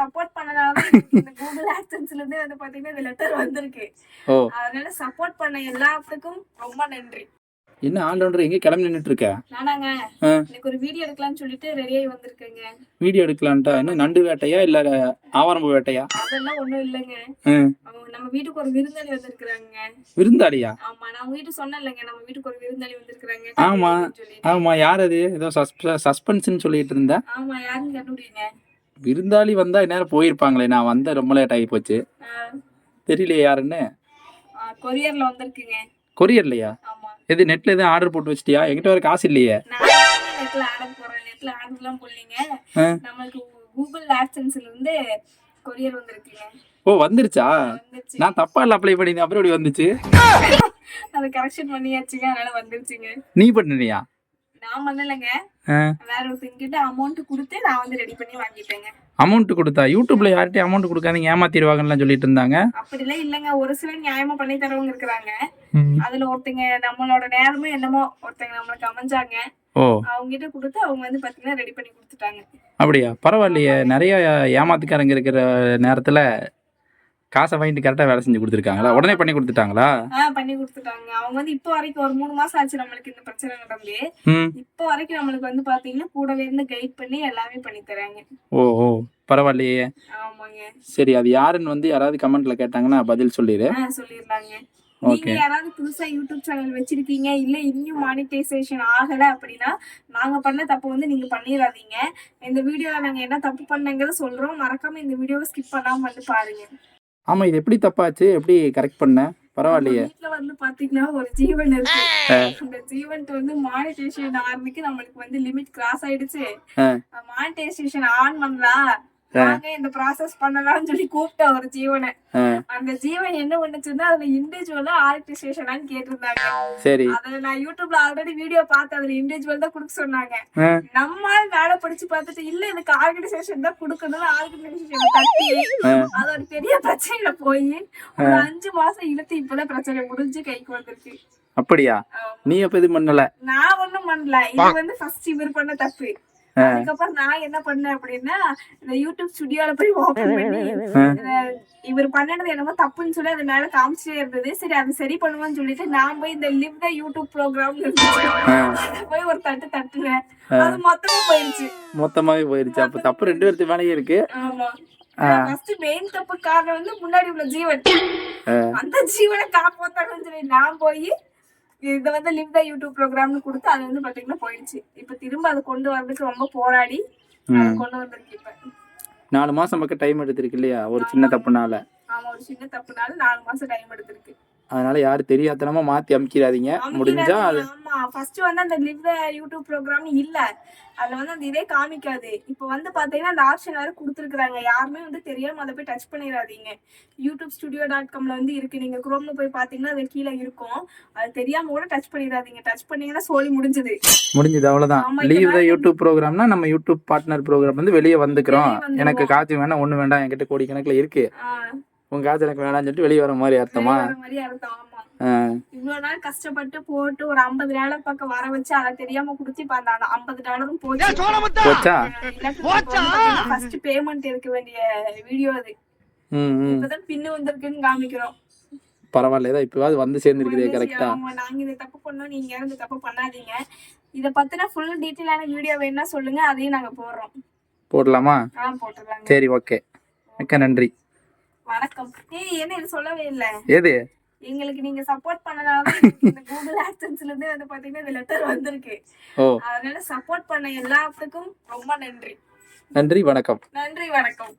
Support பண்ணனால இந்த Google ஆக்சன்ஸ்ல இருந்து வந்து பாத்தீங்கன்னா இந்த லெட்டர் வந்திருக்கு. அதனால சப்போர்ட் பண்ண எல்லாத்துக்கும் ரொம்ப நன்றி. என்ன ஆல்ரவுண்டர் எங்கே கிளம்பி நின்றுட்டு இருக்க நானாங்க. ஆ. எனக்கு ஒரு வீடியோ எடுக்கலாம்னு சொல்லிட்டு ரெடியாகி வந்திருக்கேங்க. வீடியோ எடுக்கலான்ட்டா என்ன நண்டு வேட்டையா இல்ல ஆவாரம்பு வேட்டையா? அதெல்லாம் ஒண்ணும் இல்லைங்க. நம்ம வீட்டுக்கு ஒரு விருந்தாளி வந்திருக்கிறாங்க. விருந்தாளியா? ஆமா நான் வீட்டு சொன்னேன் இல்லைங்க நம்ம வீட்டுக்கு ஒரு விருந்தாளி வந்திருக்கிறாங்க. ஆமா. ஆமா யார் அது? ஏதோ சஸ்பென்ஸ்னு சொல்லிட்டு இருந்த? ஆமா யாருன்னு கண்டுபிடிங்க. விருந்தாளி வந்தா இந்நேரம் போயிருப்பாங்களே நான் வந்த ரொம்ப லேட் ஆகி போச்சு. தெரியலையே யாருன்னு? கொரியர்ல வந்திருக்குங்க. கொரியர்லையா எது நெட்ல எதுவும் ஆர்டர் போட்டு வச்சிட்டியா? என்கிட்ட வர காசு இல்லையே. நெட்ல ஆர்டர் போடுறேன். நெட்ல ஆர்டர் எல்லாம் போடலீங்க. நம்மளுக்கு கூகுள் ஆக்சன்ஸ்ல இருந்து கொரியர் வந்திருக்குங்க. ஓ வந்துருச்சா? நான் தப்பா இல்ல அப்ளை பண்ணி அப்புறம் இப்படி வந்துச்சு? அதை கரெக்ஷன் பண்ணியாச்சுங்க. அதனால வந்துருச்சுங்க. நீ பண்ணியா நான் பண்ணலைங்க வேற ஒருத்தங்கிட்ட அமௌண்ட் கொடுத்து நான் வந்து ரெடி பண்ணி வாங்கிட்டேங்க அமௌண்ட் கொடுத்தா? யூடியூப்ல யார்கிட்டயும் அமௌண்ட் கொடுக்காதீங்க ஏமாத்திடுவாங்கன்னு சொல்லிட்டு இருந்தாங்க. அப்படிலாம் இல்லைங்க. ஒரு சிலர் நியாயமா பண்ணி தரவங்க இருக்கிறாங்க. அதுல ஒருத்தங்க நம்மளோட நேரமும் என்னமோ ஒருத்தங்க நம்மளுக்கு அமைஞ்சாங்க அவங்க கிட்ட கொடுத்து அவங்க வந்து பாத்தீங்கன்னா ரெடி பண்ணி கொடுத்துட்டாங்க. அப்படியா? பரவாயில்லையே. நிறைய ஏமாத்துக்காரங்க இருக்கிற நேரத்துல காசை வாங்கிட்டு கரெக்டா வேலை செஞ்சு கொடுத்துருக்காங்களா? உடனே பண்ணி கொடுத்துட்டாங்களா? பண்ணி கொடுத்துட்டாங்க. அவங்க வந்து இப்போ வரைக்கும் ஒரு மூணு மாசம் ஆச்சு நம்மளுக்கு இந்த பிரச்சனை நடந்து. இப்போ வரைக்கும் நம்மளுக்கு வந்து பாத்தீங்கன்னா கூடவே இருந்து கைட் பண்ணி எல்லாமே பண்ணி தராங்க. ஓ ஓ பரவாயில்லையே. ஆமாங்க. சரி அது யாருன்னு வந்து யாராவது கமெண்ட்ல கேட்டாங்கன்னா பதில் சொல்லிடு. ஆஹ் சொல்லிருந்தாங்க நீங்க யாராவது புதுசா யூடியூப் சேனல் வச்சிருக்கீங்க இல்ல இன்னும் மானிட்டைசேஷன் ஆகல அப்படின்னா நாங்க பண்ண தப்பு வந்து நீங்க பண்ணிடாதீங்க. இந்த வீடியோல நாங்க என்ன தப்பு பண்ணங்கிறத சொல்றோம். மறக்காம இந்த வீடியோவை ஸ்கிப் பண்ணாம வந்து பாருங்க. ஆமா இது எப்படி தப்பாச்சு? எப்படி கரெக்ட் பண்ண? பரவாயில்லையே. வீட்ல வந்து பாத்தீங்கன்னா ஒரு ஜீவன் இருக்கு. இந்த ஜீவன்ட்டு வந்து மானிட்டைசேஷன் ஆரம்பிக்கு நம்மளுக்கு வந்து லிமிட் கிராஸ் ஆயிடுச்சு. மானிட்டைசேஷன் ஆன் பண்ணலாம். வாங்க இந்த ப்ராசஸ் பண்ணலாம்னு சொல்லி கூப்பிட்ட ஒரு ஜீவனை. அந்த ஜீவன் என்ன பண்ணுச்சுன்னா அதுல இண்டிவிஜுவலா ஆர்டிஸ்டேஷனான்னு கேட்டிருந்தாங்க. சரி. அதுல நான் யூடியூப்ல ஆல்ரெடி வீடியோ பார்த்தேன் அதுல இண்டிவிஜுவல் தான் கொடுக்க சொன்னாங்க. நம்மால் வேலை படிச்சு பார்த்துட்டு இல்ல இதுக்கு ஆர்கனைசேஷன் தான் கொடுக்கணும் ஆர்கனைசேஷன் தட்டி. அது ஒரு பெரிய பிரச்சனையில போய் ஒரு அஞ்சு மாசம் இழுத்து இப்பதான் பிரச்சனை முடிஞ்சு கைக்கு வந்திருக்கு. அப்படியா. நீ எப்ப இது பண்ணல? நான் ஒண்ணும் பண்ணல. இது வந்து ஃபர்ஸ்ட் இவர் பண்ண தப்பு. அதுக்கப்புறம் நான் என்ன பண்ணேன் அப்படின்னா இந்த யூடியூப் ஸ்டுடியோல போய் ஓபன் பண்ணி இவர் பண்ணது என்னமோ தப்புன்னு சொல்லி அது மேல காமிச்சிட்டே இருந்தது. சரி அது சரி பண்ணுவோம்னு சொல்லிட்டு நான் போய் இந்த லிவ் த யூடியூப் ப்ரோக்ராம் போய் ஒரு தட்டு தட்டுனேன். அது மொத்தமா போயிருச்சு. மொத்தமாவே போயிருச்சு. அப்ப தப்பு ரெண்டு பேர்த்து மேலேயே இருக்கு. ஆமா. ஃபர்ஸ்ட் மெயின் தப்பு காரணம் வந்து முன்னாடி உள்ள ஜீவன். அந்த ஜீவனை காப்பாத்தணும்னு சொல்லி நான் போய் இத வந்து லிவ் த யூடியூப் ப்ரோக்ராம்னு கொடுத்து அது வந்து பாத்தீங்கன்னா போயிடுச்சு. இப்ப திரும்ப அதை கொண்டு வர்றதுக்கு ரொம்ப போராடி கொண்டு வந்திருக்கு இப்ப நாலு மாசம் பக்கம் டைம் எடுத்திருக்கு இல்லையா? ஒரு சின்ன தப்புனால. ஆமா ஒரு சின்ன தப்புனால நாலு மாசம் டைம் எடுத்திருக்கு. அதனால யாரும் தெரியாதனமா மாத்தி அமுக்கிறாதீங்க. முடிஞ்சா அது ஆமா ஃபர்ஸ்ட் வந்து அந்த லிவ் யூடியூப் ப்ரோக்ராம் இல்ல. அதுல வந்து அந்த இதே காமிக்காது. இப்போ வந்து பாத்தீங்கன்னா அந்த ஆப்ஷன் வேற கொடுத்துருக்காங்க யாருமே வந்து தெரியாம அதை போய் டச் பண்ணிடாதீங்க யூடியூப் ஸ்டுடியோ டாட் காம்ல வந்து இருக்கு. நீங்க குரோம்ல போய் பாத்தீங்கன்னா அது கீழே இருக்கும். அது தெரியாம கூட டச் பண்ணிடாதீங்க டச் பண்ணீங்கன்னா சோலி முடிஞ்சது. முடிஞ்சது அவ்வளவுதான். லீவ் த யூடியூப் ப்ரோக்ராம்னா நம்ம யூடியூப் பார்ட்னர் ப்ரோக்ராம் வந்து வெளியே வந்துக்கிறோம். எனக்கு காசு வேணாம் ஒண்ணு வேண்டாம். என்கிட்ட கோடிக்கணக்குல இருக்கு. ஆஹ் உங்க காசு எனக்கு வேணாம்னு சொல்லிட்டு வெளியே வர மாதிரி அர்த்தமா. இவ்வளவு நாள் கஷ்டப்பட்டு போட்டு ஒரு ஐம்பது டாலர் பக்கம் வர வச்சு அதை தெரியாம குடுத்து இப்ப அந்த ஐம்பது டாலரும் போச்சு. போச்சா? ஃபர்ஸ்ட் பேமெண்ட் இருக்க வேண்டிய வீடியோ அது. இப்பதான் பின்னு வந்திருக்குன்னு காமிக்கிறோம். பரவாயில்ல ஏதோ இப்பவாது வந்து சேர்ந்துருக்குதே கரெக்டா ஆமா நாங்க இந்த தப்பு பண்ணோம் நீங்க யாரும் இந்த தப்பு பண்ணாதீங்க? இத பத்தின ஃபுல் டீட்டெயிலான வீடியோ வேணா சொல்லுங்க அதையும் நாங்க போடுறோம். போடலாமா? ஆ போட்டுடலாங்க சரி ஓகே மிக்க நன்றி. வணக்கம். ஏய் என்ன இது சொல்லவே இல்ல. எது எங்களுக்கு நீங்க சப்போர்ட் பண்ணனால இந்த கூகுள் ஆக்சன்ஸ்ல இருந்து வந்து பாத்தீங்கன்னா இந்த லெட்டர் வந்திருக்கு. அதனால சப்போர்ட் பண்ண எல்லாத்துக்கும் ரொம்ப நன்றி. நன்றி வணக்கம். நன்றி வணக்கம்.